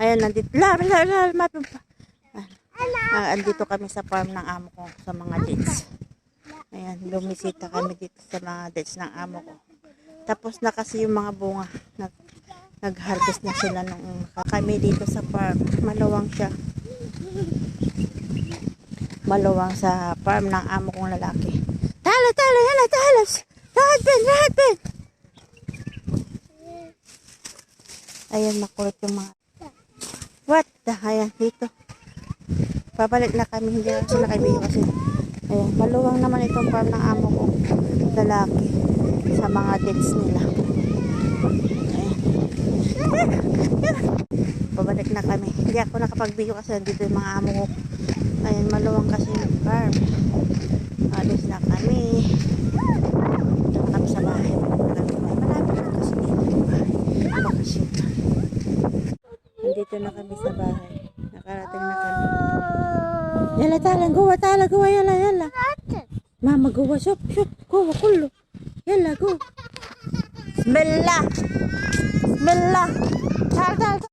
Ayan, nandito. La, la, la, la, mapin pa. Ah, andito kami sa farm ng amo ko sa mga dates. Ayan, lumisita kami dito sa mga dates ng amo ko. Tapos na kasi yung mga bunga. Nag, nag-harvest na sila nung kami dito sa farm. Malawang siya. Malawang sa farm ng amo kong lalaki. Tala, tala, hala, talas. Lahat ben, lahat. Ayan, makulit yung mga... What the? Ayan, dito. Babalik na kami. Hindi na sila kasi. Ayan, maluwang naman itong farm ng amo ko. Lalaki. Sa mga dates nila. Ayan. Babalik na kami. Hindi ako nakapag-video kasi nandito yung mga amo ko. Ayan, maluwang kasi yung farm. Alis na kami. Dito na kami sa bahay. Malapit na kasi dito yung bahay. Bakasyon na. Nandito na kami sa bahay. Nakarating na kami. Yala talang gawa tala gawa yala yala. Mama gawa shop shop gawa kullo. Yala go. Bismillah. Bismillah.